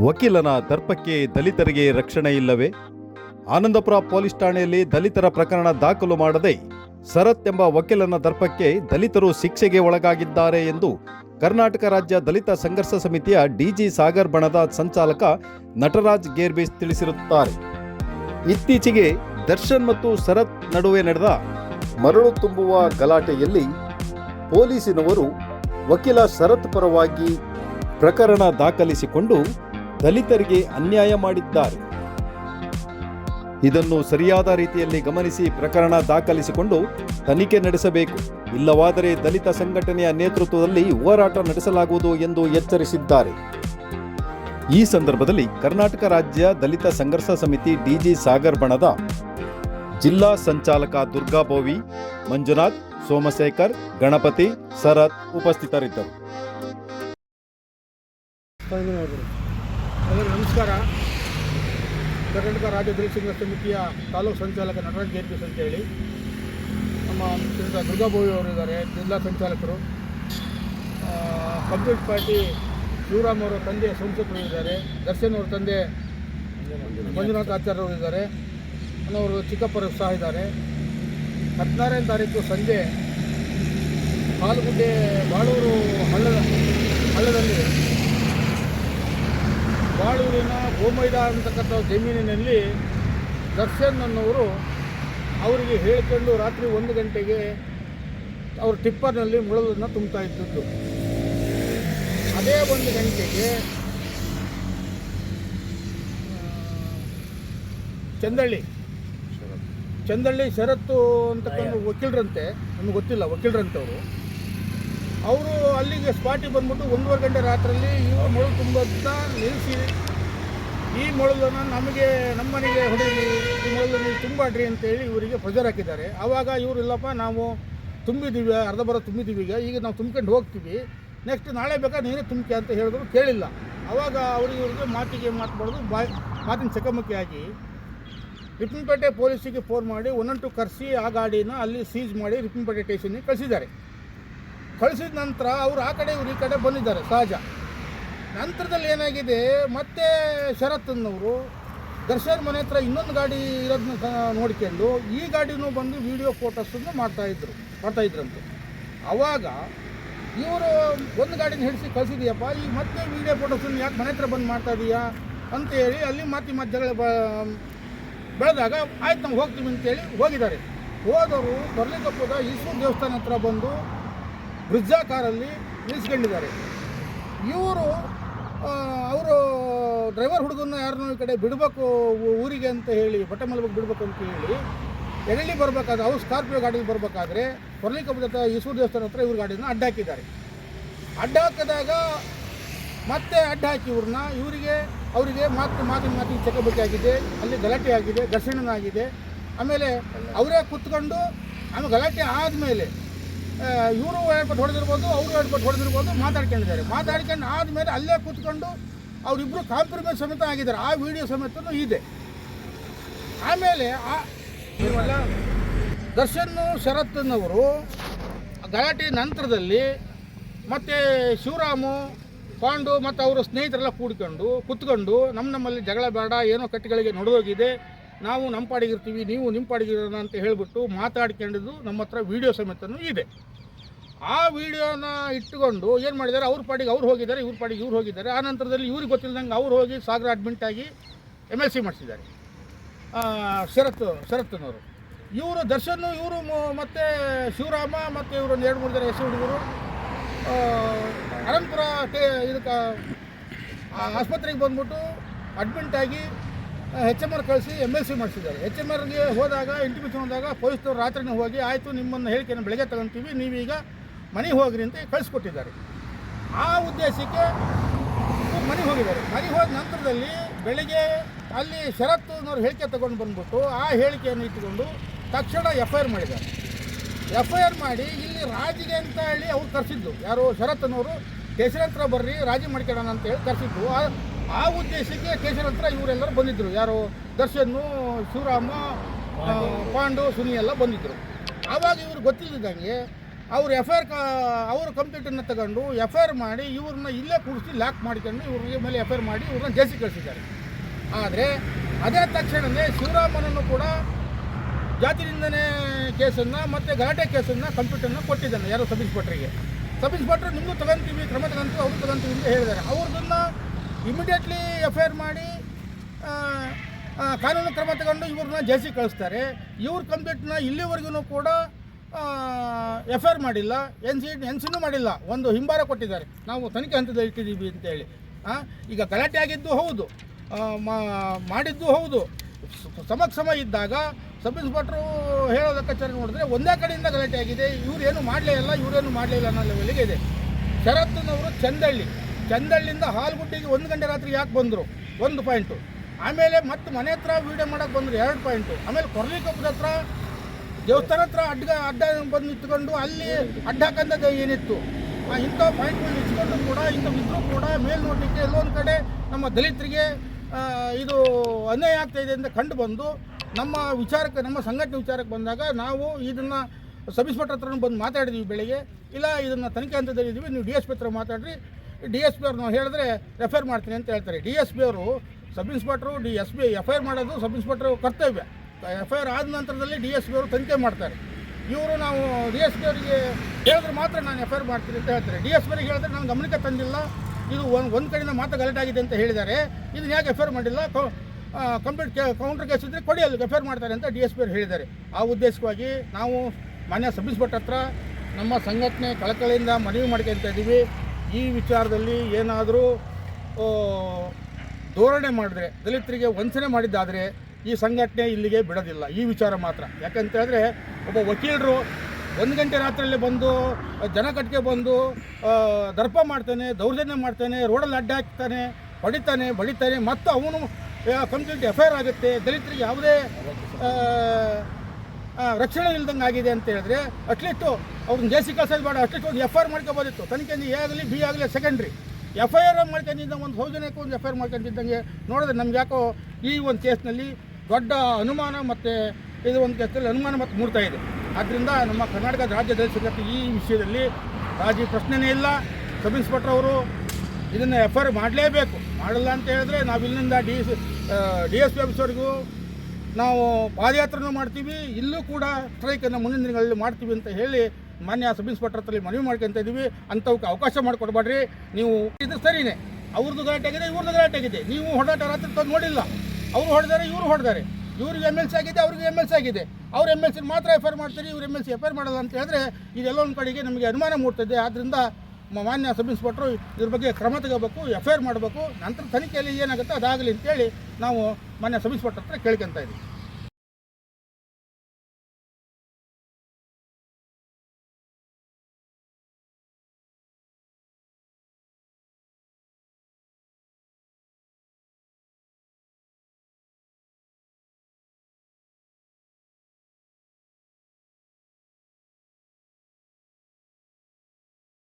ವಕೀಲನ ದರ್ಪಕ್ಕೆ ದಲಿತರಿಗೆ ರಕ್ಷಣೆ ಇಲ್ಲವೇ? ಆನಂದಪುರ ಪೊಲೀಸ್ ಠಾಣೆಯಲ್ಲಿ ದಲಿತರ ಪ್ರಕರಣ ದಾಖಲು ಮಾಡದೆ ಶರತ್ ಎಂಬ ವಕೀಲನ ದರ್ಪಕ್ಕೆ ದಲಿತರು ಶಿಕ್ಷೆಗೆ ಒಳಗಾಗಿದ್ದಾರೆ ಎಂದು ಕರ್ನಾಟಕ ರಾಜ್ಯ ದಲಿತ ಸಂಘರ್ಷ ಸಮಿತಿಯ ಡಿಜಿ ಸಾಗರ್ ಬಣದ ಸಂಚಾಲಕ ನಟರಾಜ್ ಗೇರ್ಬೀಸ್ ತಿಳಿಸಿರುತ್ತಾರೆ. ಇತ್ತೀಚೆಗೆ ದರ್ಶನ್ ಮತ್ತು ಶರತ್ ನಡುವೆ ನಡೆದ ಮರಳು ತುಂಬುವ ಗಲಾಟೆಯಲ್ಲಿ ಪೊಲೀಸಿನವರು ವಕೀಲ ಶರತ್ ಪರವಾಗಿ ಪ್ರಕರಣ ದಾಖಲಿಸಿಕೊಂಡು ದಲಿತರಿಗೆ ಅನ್ಯಾಯ ಮಾಡಿದ್ದಾರೆ. ಇದನ್ನು ಸರಿಯಾದ ರೀತಿಯಲ್ಲಿ ಗಮನಿಸಿ ಪ್ರಕರಣ ದಾಖಲಿಸಿಕೊಂಡು ತನಿಖೆ ನಡೆಸಬೇಕು. ಇಲ್ಲವಾದರೆ ದಲಿತ ಸಂಘಟನೆಯ ನೇತೃತ್ವದಲ್ಲಿ ಹೋರಾಟ ನಡೆಸಲಾಗುವುದು ಎಂದು ಎಚ್ಚರಿಸಿದ್ದಾರೆ. ಈ ಸಂದರ್ಭದಲ್ಲಿ ಕರ್ನಾಟಕ ರಾಜ್ಯ ದಲಿತ ಸಂಘರ್ಷ ಸಮಿತಿ ಡಿಜಿ ಸಾಗರ್ ಬಣದ ಜಿಲ್ಲಾ ಸಂಚಾಲಕ ದುರ್ಗಾ ಬೋವಿ ಮಂಜುನಾಥ್, ಸೋಮಶೇಖರ್, ಗಣಪತಿ ಶರತ್ ಉಪಸ್ಥಿತರಿದ್ದರು. ಎಲ್ಲರಿಗೂ ನಮಸ್ಕಾರ. ಕರ್ನಾಟಕ ರಾಜ್ಯ ದಲಿತ ಸಮಿತಿಯ ತಾಲೂಕು ಸಂಚಾಲಕ ನಟರಾಜ್ ಅಂತ ಅಂತೇಳಿ ನಮ್ಮ ಶ್ರೀಯುತ ದುರ್ಗಾಭೋವಿ ಅವರು ಇದ್ದಾರೆ, ಜಿಲ್ಲಾ ಸಂಚಾಲಕರು. ಕಮ್ಯುನಿಸ್ಟ್ ಪಾರ್ಟಿ ಶಿವರಾಮ್ ಅವರ ತಂದೆ ಸಂಸದರು ಇದ್ದಾರೆ, ದರ್ಶನ್ ಅವರ ತಂದೆ ಮಂಜುನಾಥ್ ಆಚಾರ್ಯವರು ಇದ್ದಾರೆ ಅನ್ನೋರು ಚಿಕ್ಕಪ್ಪರು ಸಹ ಇದ್ದಾರೆ. ಹದಿನಾರನೇ ತಾರೀಕು ಸಂಜೆ ಹಾಲುಗುಡ್ಡೆ ಬಾಳೂರು ಹಳ್ಳದ ಹಳ್ಳದಲ್ಲಿ ಬಾಳೂರಿನ ಗೋಮೈದ ಅಂತಕ್ಕಂಥ ಜಮೀನಿನಲ್ಲಿ ದರ್ಶನ್ ಅನ್ನೋರು ಅವರಿಗೆ ಹೇಳಿಕೊಂಡು ರಾತ್ರಿ ಒಂದು ಗಂಟೆಗೆ ಅವರು ಟಿಪ್ಪರ್ನಲ್ಲಿ ಮುಳಲನ್ನು ತುಂಬ್ತಾ ಇದ್ದದ್ದು. ಅದೇ ಒಂದು ಗಂಟೆಗೆ ಚಂದಳ್ಳಿ ಚಂದಳ್ಳಿ ಶರತ್ತು ಅಂತಕ್ಕಂಥ ವಕೀಲರಂತೆ ನಮ್ಗೆ ಗೊತ್ತಿಲ್ಲ ವಕೀಲರಂತವರು. ಅವರು ಅಲ್ಲಿಗೆ ಸ್ಪಾಟಿಗೆ ಬಂದ್ಬಿಟ್ಟು ಒಂದೂವರೆ ಗಂಟೆ ರಾತ್ರಿಯಲ್ಲಿ ಇವರು ಮೊಳಲು ತುಂಬೋದನ್ನ ನಿಲ್ಲಿಸಿ. ಈ ಮೊಳಲನ್ನು ನಮಗೆ, ನಮ್ಮನೆಗೆ ಹೊಡೀರಿ ಈ ಮೊಳಲು ನೀವು ತುಂಬಾಡ್ರಿ ಅಂತೇಳಿ ಇವರಿಗೆ ಪ್ರೆಜರ್ ಹಾಕಿದ್ದಾರೆ. ಆವಾಗ ಇವರು, ಇಲ್ಲಪ್ಪ, ನಾವು ತುಂಬಿದ್ದೀವಿ, ಅರ್ಧ ಬರ ತುಂಬಿದ್ದೀವಿ ಈಗ ಈಗ ನಾವು ತುಂಬ್ಕೊಂಡು ಹೋಗ್ತೀವಿ. ನೆಕ್ಸ್ಟ್ ನಾಳೆ ಬೇಕಾದ್ರೆ ನೀನೇ ತುಂಬಿಕೆ ಅಂತ ಹೇಳಿದ್ರು, ಕೇಳಿಲ್ಲ. ಆವಾಗ ಅವ್ರಿಗೆ ಇವರಿಗೆ ಮಾತಿಗೆ ಮಾತು ಬರೋದು ಬಾಯ್, ಮಾತಿನ ಚಕಮಕಿ ಆಗಿ ರಿಪ್ಪನ್ಪೇಟೆ ಪೊಲೀಸಿಗೆ ಫೋನ್ ಮಾಡಿ ಒನ್ನಂಟು ಕರೆಸಿ ಆ ಗಾಡಿನ ಅಲ್ಲಿ ಸೀಜ್ ಮಾಡಿ ರಿಪ್ಪನ್ಪೇಟೆ ಸ್ಟೇಷನ್ಗೆ ಕಳಿಸಿದ್ದಾರೆ. ಕಳಿಸಿದ ನಂತರ ಅವರು ಆ ಕಡೆ ಇವರು ಈ ಕಡೆ ಬಂದಿದ್ದಾರೆ, ಸಹಜ. ನಂತರದಲ್ಲಿ ಏನಾಗಿದೆ, ಮತ್ತೆ ಶರತ್ನವರು ದರ್ಶನ್ ಮನೆ ಹತ್ರ ಇನ್ನೊಂದು ಗಾಡಿ ಇರೋದನ್ನ ನೋಡ್ಕೊಂಡು ಈ ಗಾಡಿನೂ ಬಂದು ವಿಡಿಯೋ ಫೋಟೋಸನ್ನು ಮಾಡ್ತಾಯಿದ್ರು ಮಾಡ್ತಾಯಿದ್ರಂತೆ ಅವಾಗ ಇವರು ಒಂದು ಗಾಡಿನ ಹಿಡಿಸಿ ಕಳಿಸಿದೀಯಪ್ಪ, ಈ ಮತ್ತೆ ವಿಡಿಯೋ ಫೋಟೋಸನ್ನು ಯಾಕೆ ಮನೆ ಹತ್ರ ಬಂದು ಮಾಡ್ತಾ ಇದೀಯಾ ಅಂತ ಹೇಳಿ ಅಲ್ಲಿ ಮಾತಿ ಮಧ್ಯಗಳ ಬೆಳೆದಾಗ, ಆಯ್ತು ನಾವು ಹೋಗ್ತೀವಿ ಅಂತೇಳಿ ಹೋಗಿದ್ದಾರೆ. ಹೋದವರು ಬರ್ಲಿಕ್ಕಪ್ಪದ ಈಶ್ವರ ದೇವಸ್ಥಾನ ಹತ್ರ ಬಂದು ಬ್ರಿಜ್ಜಾ ಕಾರಲ್ಲಿ ನಿಲ್ಲಿಸ್ಕೊಂಡಿದ್ದಾರೆ ಇವರು ಅವರು ಡ್ರೈವರ್ ಹುಡುಗನ ಯಾರನ್ನೋ ಈ ಕಡೆ ಬಿಡಬೇಕು ಊರಿಗೆ ಅಂತ ಹೇಳಿ ಬಟ್ಟೆ ಮಲ್ಬೇಕು ಬಿಡಬೇಕು ಅಂತ ಹೇಳಿ ಎಲ್ಲಿ ಬರಬೇಕಾದ್ರೆ ಅವ್ರು ಸ್ಕಾರ್ಪಿಯೋ ಗಾಡಿಗೆ ಬರಬೇಕಾದ್ರೆ ಹೊರಲಿಕ್ಕಪ್ಪದ ಹತ್ರ ಈಶ್ವರ ದೇವಸ್ಥಾನ ಹತ್ರ ಇವ್ರ ಗಾಡಿನ ಅಡ್ಡ ಹಾಕಿದ್ದಾರೆ. ಅಡ್ಡ ಹಾಕಿದಾಗ ಮತ್ತೆ ಅಡ್ಡ ಹಾಕಿ ಇವ್ರನ್ನ, ಇವರಿಗೆ, ಅವರಿಗೆ ಮಾತು, ಮಾತಿನ ಮಾತಿನ ಚಕಬಕಿ ಆಗಿದೆ, ಅಲ್ಲಿ ಗಲಾಟೆ ಆಗಿದೆ ಘರ್ಷಣೆ ಆಗಿದೆ. ಆಮೇಲೆ ಅವರೇ ಕುತ್ಕೊಂಡು, ಆಮೇಲೆ ಗಲಾಟೆ ಆದಮೇಲೆ ಇವರು ಹೇಳ್ಬಿಟ್ಟು ಹೊಡೆದಿರ್ಬೋದು, ಅವರು ಹೇಳ್ಬಿಟ್ಟು ಹೊಡೆದಿರ್ಬೋದು ಮಾತಾಡ್ಕೊಂಡಿದ್ದಾರೆ. ಮಾತಾಡ್ಕೊಂಡು ಆದಮೇಲೆ ಅಲ್ಲೇ ಕೂತ್ಕೊಂಡು ಅವರಿಬ್ಬರು ಕಾಂಪ್ರಮೈಸ್ ಸಮೇತ ಆಗಿದ್ದಾರೆ. ಆ ವಿಡಿಯೋ ಸಮೇತನೂ ಇದೆ. ಆಮೇಲೆ ಆ ಇವೆಲ್ಲ ದರ್ಶನ್ ಶರತ್ನವರು ಗಲಾಟೆ ನಂತರದಲ್ಲಿ ಮತ್ತು ಶಿವರಾಮು, ಪಾಂಡು ಮತ್ತು ಅವರ ಸ್ನೇಹಿತರೆಲ್ಲ ಕೂಡ್ಕೊಂಡು, ಕುತ್ಕೊಂಡು ನಮ್ಮ ನಮ್ಮಲ್ಲಿ ಜಗಳ ಬೇಡ, ಏನೋ ಕಟ್ಟಿಗಳಿಗೆ ನಡೆದೋಗಿದೆ, ನಾವು ನಮ್ಮ ಪಾಡಿಗಿರ್ತೀವಿ ನೀವು ನಿಮ್ಮ ಪಾಡಿಗಿರೋಣ ಅಂತ ಹೇಳಿಬಿಟ್ಟು ಮಾತಾಡ್ಕೊಂಡಿದ್ದು ನಮ್ಮ ಹತ್ರ ವೀಡಿಯೋ ಸಮೇತನೂ ಇದೆ. ಆ ವಿಡಿಯೋನ ಇಟ್ಟುಕೊಂಡು ಏನು ಮಾಡಿದ್ದಾರೆ? ಅವ್ರ ಪಾಡಿಗೆ ಅವ್ರು ಹೋಗಿದ್ದಾರೆ, ಇವ್ರ ಪಾಡಿಗೆ ಇವ್ರು ಹೋಗಿದ್ದಾರೆ. ಆ ನಂತರದಲ್ಲಿ ಇವ್ರಿಗೆ ಗೊತ್ತಿಲ್ಲದಂಗೆ ಅವ್ರು ಹೋಗಿ ಸಾಗರ ಅಡ್ಮಿಂಟ್ ಆಗಿ ಎಂ ಎಲ್ ಸಿ ಮಾಡಿಸಿದ್ದಾರೆ. ಶರತ್, ಶರತ್ನವರು. ಇವರು ದರ್ಶನ್, ಇವರು ಮತ್ತು ಶಿವರಾಮ, ಮತ್ತು ಇವರು ಎರಡು ಮೂರು ಜನ ಹೆಸರು ಹುಡುಗರು ಅನಂತಪುರ ಇದಕ್ಕೆ ಆಸ್ಪತ್ರೆಗೆ ಬಂದ್ಬಿಟ್ಟು ಅಡ್ಮಿಂಟ್ ಆಗಿ ಎಚ್ ಎಂ ಆರ್ ಕಳಿಸಿ ಎಂ ಎಲ್ ಸಿ ಮಾಡಿಸಿದ್ದಾರೆ. ಎಚ್ ಎಂ ಆರ್ಗೆ ಹೋದಾಗ ಇಂಟಿಮೇಷನ್ ಹೋದಾಗ ಪೊಲೀಸ್ನವ್ರು ರಾತ್ರಿನೇ ಹೋಗಿ, ಆಯಿತು, ನಿಮ್ಮನ್ನು ಹೇಳಿಕೆಯನ್ನು ಬೆಳಗ್ಗೆ ತಗೊತೀವಿ, ನೀವೀಗ ಮನೆಗೆ ಹೋಗ್ರಿ ಅಂತ ಕಳಿಸ್ಕೊಟ್ಟಿದ್ದಾರೆ. ಆ ಉದ್ದೇಶಕ್ಕೆ ಮನೆ ಮನೆಗೆ ಹೋಗಿದ್ದಾರೆ. ಮನೆಗೆ ಹೋದ ನಂತರದಲ್ಲಿ ಬೆಳಿಗ್ಗೆ ಅಲ್ಲಿ ಶರತ್ನವ್ರು ಹೇಳಿಕೆ ತಗೊಂಡು ಬಂದ್ಬಿಟ್ಟು ಆ ಹೇಳಿಕೆಯನ್ನು ಇಟ್ಟುಕೊಂಡು ತಕ್ಷಣ ಎಫ್ ಐ ಆರ್ ಮಾಡಿದ್ದಾರೆ. ಎಫ್ ಐ ಆರ್ ಮಾಡಿ ಇಲ್ಲಿ ರಾಜಿಗೆ ಅಂತ ಹೇಳಿ ಅವ್ರು ಕರೆಸಿದ್ದು. ಯಾರು ಶರತ್ನವರು ಸ್ಟೇಷನ್ ಹತ್ರ ಬರ್ರಿ, ರಾಜಿ ಮಾಡ್ಕೊಳ್ಳೋಣ ಅಂತ ಹೇಳಿ ಕರೆಸಿದ್ದು. ಆ ಉದ್ದೇಶಕ್ಕೆ ಹತ್ರ ಇವರೆಲ್ಲರೂ ಬಂದಿದ್ದರು ಯಾರು ದರ್ಶನ್, ಶಿವರಾಮ ಪಾಂಡು, ಸುನಿ ಎಲ್ಲ ಬಂದಿದ್ದರು ಆವಾಗ ಇವರು ಗೊತ್ತಿಲ್ಲದಂಗೆ ಅವ್ರು ಎಫ್ ಐ ಆರ್ ಅವರು ಕಂಪ್ಯೂಟರ್ನ ತಗೊಂಡು ಎಫ್ ಮಾಡಿ ಇವ್ರನ್ನ ಇಲ್ಲೇ ಕೂಡಿಸಿ ಲಾಕ್ ಮಾಡ್ಕೊಂಡು ಇವ್ರಿಗೆ ಮೇಲೆ ಎಫ್ ಮಾಡಿ ಇವ್ರನ್ನ ಜೇಸಿ ಕಳಿಸಿದ್ದಾರೆ. ಆದರೆ ಅದೇ ತಕ್ಷಣವೇ ಶಿವರಾಮನನ್ನು ಕೂಡ ಜಾತಿ ನಿಂದನೆ ಕೇಸನ್ನು ಮತ್ತು ಗಲಾಟೆ ಕೇಸನ್ನು ಕಂಪ್ಯೂಟರ್ನ ಕೊಟ್ಟಿದ್ದಾನೆ ಯಾರೋ ಸಬ್ ಇನ್ಸ್ಪೆಕ್ಟ್ರಿಗೆ ಸಬ್ ಇನ್ಸ್ಪೆಕ್ಟ್ರ್ ನಿಮಗೂ ತಗೊಂತೀವಿ, ಕ್ರಮ ತಗೊಂತೀವಿ, ಅವರು ತಗೊಂತೀವಿ ಅಂತ ಹೇಳಿದ್ದಾರೆ. ಅವ್ರದನ್ನು ಇಮಿಡಿಯೇಟ್ಲಿ ಎಫ್ ಐ ಆರ್ ಮಾಡಿ ಕಾನೂನು ಕ್ರಮ ತಗೊಂಡು ಇವ್ರನ್ನ ಜೇಸಿ ಕಳಿಸ್ತಾರೆ. ಇವ್ರ ಕಂಪ್ಯೂಟರ್ನ ಇಲ್ಲಿವರೆಗೂ ಕೂಡ ಎಫ್ ಐ ಆರ್ ಮಾಡಿಲ್ಲ ಎನ್ ಸಿ ಎನ್ ಸಿನೂ ಮಾಡಿಲ್ಲ, ಒಂದು ಹಿಂಬಾರ ಕೊಟ್ಟಿದ್ದಾರೆ. ನಾವು ತನಿಖೆ ಹಂತದಲ್ಲಿ ಇಟ್ಟಿದ್ದೀವಿ ಅಂತೇಳಿ. ಈಗ ಗಲಾಟೆ ಆಗಿದ್ದು ಹೌದು ಮಾಡಿದ್ದು ಹೌದು. ಸಮಕ್ ಸಮ ಇದ್ದಾಗ ಸಬ್ ಇನ್ಸ್ಪೆಕ್ಟ್ರು ಹೇಳೋ ನೋಡಿದ್ರೆ ಒಂದೇ ಕಡೆಯಿಂದ ಗಲಾಟೆ ಆಗಿದೆ. ಇವ್ರೇನು ಮಾಡಲೇ ಇಲ್ಲ ಇವರೇನು ಮಾಡಲೇ ಇಲ್ಲ ಅನ್ನೋ ಲೆವೆಲ್ಗೆ ಇದೆ. ಶರತ್ನವರು ಚಂದಳ್ಳಿ, ಚಂದಳ್ಳಿಯಿಂದ ಹಾಲ್ಗುಡ್ಡಿಗೆ ಒಂದು ಗಂಟೆ ರಾತ್ರಿ ಯಾಕೆ ಬಂದರು? ಒಂದು ಪಾಯಿಂಟು. ಆಮೇಲೆ ಮತ್ತೆ ಮನೆ ಹತ್ರ ವೀಡಿಯೋ ಮಾಡೋಕ್ಕೆ ಬಂದರು ಎರಡು ಪಾಯಿಂಟು. ಆಮೇಲೆ ಕೊರ್ಲಿಕೊಪ್ಪದ ಹತ್ರ ದೇವಸ್ಥಾನ ಹತ್ರ ಅಡ್ಡ ಅಡ್ಡ ಬಂದು ನಿಂತ್ಕೊಂಡು ಅಲ್ಲಿ ಅಡ್ಡ ಹಾಕಂದದ್ದು ಏನಿತ್ತು? ಇಂಥ ಪಾಯಿಂಟ್ಗಳು ಇಟ್ಕೊಂಡು ಕೂಡ ಇಂಥವಿದ್ರೂ ಕೂಡ ಮೇಲ್ನೋಟಕ್ಕೆ ಎಲ್ಲೊಂದು ಕಡೆ ನಮ್ಮ ದಲಿತರಿಗೆ ಇದು ಅನ್ಯಾಯ ಆಗ್ತಾ ಇದೆ ಅಂತ ಕಂಡು ಬಂದು, ನಮ್ಮ ವಿಚಾರಕ್ಕೆ, ನಮ್ಮ ಸಂಘಟನೆ ವಿಚಾರಕ್ಕೆ ಬಂದಾಗ ನಾವು ಇದನ್ನು ಸಬ್ ಇನ್ಸ್ಪೆಕ್ಟರ್ ಹತ್ರ ಬಂದು ಮಾತಾಡಿದ್ವಿ ಬೆಳಿಗ್ಗೆ. ಇಲ್ಲ, ಇದನ್ನು ತನಿಖೆ ಹಂತದಲ್ಲಿ ಇದ್ದೀವಿ ನೀವು ಡಿ ಎಸ್ ಪಿ ಹತ್ರ ಮಾತಾಡ್ರಿ. ಡಿ ಎಸ್ ಪಿ ಅವ್ರನ್ನ ಹೇಳಿದ್ರೆ ರೆಫರ್ ಮಾಡ್ತೀನಿ ಅಂತ ಹೇಳ್ತಾರೆ. ಡಿ ಎಸ್ ಪಿ ಅವರು sub inspector, D S P F I R ಮಾಡೋದು ಸಬ್ ಇನ್ಸ್ಪೆಕ್ಟ್ರ್ ಕರ್ತವ್ಯ. ಎಫ್ ಐ ಆರ್ ಆದ ನಂತರದಲ್ಲಿ ಡಿ ಎಸ್ ಪಿ ಅವರು ತನಿಖೆ ಮಾಡ್ತಾರೆ. ಇವರು ನಾವು ಡಿ ಎಸ್ ಪಿ ಅವರಿಗೆ ಹೇಳಿದ್ರೆ ಮಾತ್ರ ನಾನು ಎಫ್ ಐ ಮಾಡ್ತೀನಿ ಅಂತ ಹೇಳ್ತಾರೆ. ಡಿ ಎಸ್ ಪಿ ಅವರಿಗೆ ಹೇಳಿದ್ರೆ ನಾನು ಗಮನಕ್ಕೆ ತಂದಿಲ್ಲ. ಇದು ಒಂದು ಒಂದು ಕಡೆಯಿಂದ ಮಾತ್ರ ಗಲಾಟೆ ಆಗಿದೆ ಅಂತ ಹೇಳಿದ್ದಾರೆ. ಇದನ್ನ ಯಾಕೆ ಎಫ್ ಐ ಆರ್ ಮಾಡಿಲ್ಲ ಕಂಪ್ಲೀಟ್ ಕೌಂಟರ್ ಕೇಸ್ ಇದ್ದರೆ ಕೊಡಿ ಅಲ್ಲಿ ಎಫ್ ಐ ಮಾಡ್ತಾರೆ ಅಂತ ಡಿ ಎಸ್ ಪಿ ಅವರು ಹೇಳಿದ್ದಾರೆ. ಆ ಉದ್ದೇಶವಾಗಿ ನಾವು ಮಾನ್ಯ ಸಬ್ ಇನ್ಸ್ಪೆಕ್ಟರ್ ಹತ್ರ ನಮ್ಮ ಸಂಘಟನೆ ಕಳಕಳಿಯಿಂದ ಮನವಿ ಮಾಡ್ಕೊಂತ ಇದ್ದೀವಿ. ಈ ವಿಚಾರದಲ್ಲಿ ಏನಾದರೂ ಧೋರಣೆ ಮಾಡಿದ್ರೆ, ದಲಿತರಿಗೆ ವಂಚನೆ ಮಾಡಿದ್ದಾದರೆ ಈ ಸಂಘಟನೆ ಇಲ್ಲಿಗೆ ಬಿಡೋದಿಲ್ಲ. ಈ ವಿಚಾರ ಮಾತ್ರ. ಯಾಕಂತ ಹೇಳಿದ್ರೆ ಒಬ್ಬ ವಕೀಲರು ಒಂದು ಗಂಟೆ ರಾತ್ರಿಯಲ್ಲಿ ಬಂದು ಜನ ಕಟ್ಟಿಗೆ ಬಂದು ದರ್ಪ ಮಾಡ್ತಾನೆ, ದೌರ್ಜನ್ಯ ಮಾಡ್ತಾನೆ, ರೋಡಲ್ಲಿ ಅಡ್ಡ ಹಾಕ್ತಾನೆ, ಹೊಡಿತಾನೆ, ಬಡಿತಾನೆ, ಮತ್ತು ಅವನು ಕಂಪ್ಲೀಟ್ ಎಫ್ ಐ ಆಗುತ್ತೆ, ದಲಿತರಿಗೆ ಯಾವುದೇ ರಕ್ಷಣೆ ಇಲ್ದಂಗೆ ಆಗಿದೆ ಅಂತ ಹೇಳಿದ್ರೆ ಅಟ್ಲೀಸ್ಟು ಅವ್ರನ್ನ ಜೇಸಿ ಕಳ್ಸೋದು ಬೇಡ, ಅಟ್ಲೀಸ್ಟ್ ಒಂದು ಎಫ್ ಐ ಆರ್ ಮಾಡ್ಕೋಬೋದಿತ್ತು. ತನಿಖೆಯಿಂದ ಎ ಆಗಲಿ, ಬಿ ಆಗಲಿ, ಸೆಕೆಂಡ್ರಿ. ಎಫ್ ಐ ಆರ್ ಮಾಡ್ಕೊಂಡಿದ್ದ ಒಂದು ಸೌಜನ್ಯಕ್ಕೆ ಒಂದು ಎಫ್ ಐ ಆರ್ ಮಾಡ್ಕೊಂಡಿದ್ದಂಗೆ ನೋಡಿದ್ರೆ ನಮ್ಗೆ ಯಾಕೋ ಈ ಒಂದು ಕೇಸ್ನಲ್ಲಿ ದೊಡ್ಡ ಅನುಮಾನ ಮತ್ತು ಇದು ಒಂದು ಕೆಲಸದಲ್ಲಿ ಅನುಮಾನ ಮತ್ತು ಮೂಡ್ತಾ ಇದೆ. ಆದ್ದರಿಂದ ನಮ್ಮ ಕರ್ನಾಟಕ ರಾಜ್ಯದಲ್ಲಿ ಸಿಗತ್ತೆ ಈ ವಿಷಯದಲ್ಲಿ ರಾಜಿ ಪ್ರಶ್ನೆನೇ ಇಲ್ಲ. ಸಬ್ ಇನ್ಸ್ಪೆಕ್ಟರ್ ಅವರು ಇದನ್ನು ಎಫ್ ಐ ಆರ್ ಮಾಡಲೇಬೇಕು. ಮಾಡಲ್ಲ ಅಂತ ಹೇಳಿದ್ರೆ ನಾವು ಇಲ್ಲಿಂದ D S D S P ಆಫೀಸರ್ಗೂ ನಾವು ಪಾದಯಾತ್ರೆನೂ ಮಾಡ್ತೀವಿ. ಇಲ್ಲೂ ಕೂಡ ಸ್ಟ್ರೈಕನ್ನು ಮುಂದಿನ ದಿನಗಳಲ್ಲಿ ಮಾಡ್ತೀವಿ ಅಂತ ಹೇಳಿ ಮಾನ್ಯ ಸಬ್ ಇನ್ಸ್ಪೆಕ್ಟರ್ ಹತ್ರ ಮನವಿ ಮಾಡ್ಕೊತ ಇದ್ದೀವಿ ಅಂಥವಕ್ಕೆ ಅವಕಾಶ ಮಾಡಿಕೊಡ್ಬೇಡ್ರಿ. ನೀವು ಇದು ಸರಿನೇ. ಅವ್ರದ್ದು ಗಲಾಟೆ ಆಗಿದೆ ಇವ್ರದ್ದು ಗಲಾಟೆ ಆಗಿದೆ ನೀವು ಹೊಡಾಟ ರಾತ್ರಿ ತಂದು ನೋಡಿಲ್ಲ. ಅವರು ಹೊಡೆದಾರೆ, ಇವರು ಹೊಡೆದಾರೆ. ಇವ್ರಿಗೆ ಎಂ ಎಲ್ ಸಿ ಆಗಿದೆ, ಅವ್ರಿಗೆ ಎಂ ಎಲ್ ಸಿ ಆಗಿದೆ. ಅವ್ರು ಎಂ ಎಲ್ ಸಿ ಮಾತ್ರ ಎಫ್ ಐ ಮಾಡ್ತಾರೆ, ಇವ್ರು M L C F I ಮಾಡಲ್ಲ ಅಂತ ಹೇಳಿದ್ರೆ ಇದೆಲ್ಲ ಒಂದು ಕಡೆಗೆ ನಮಗೆ ಅನುಮಾನ ಮೂಡ್ತದೆ. ಆದ್ದರಿಂದ ಮಾನ್ಯ ಸಬ್ ಇನ್ಸ್ಪೆಕ್ಟ್ರು ಇದ್ರ ಬಗ್ಗೆ ಕ್ರಮ ತಗೋಬೇಕು ಎಫ್ ಐ ಆರ್ ಮಾಡಬೇಕು, ನಂತರ ತನಿಖೆಯಲ್ಲಿ ಏನಾಗುತ್ತೆ ಅದಾಗಲಿ ಅಂತೇಳಿ ನಾವು ಮಾನ್ಯ ಸಬ್ ಇನ್ಸ್ಪೆಕ್ಟರ್ ಹತ್ರ ಕೇಳ್ಕೊತಾ ಇದ್ದೀವಿ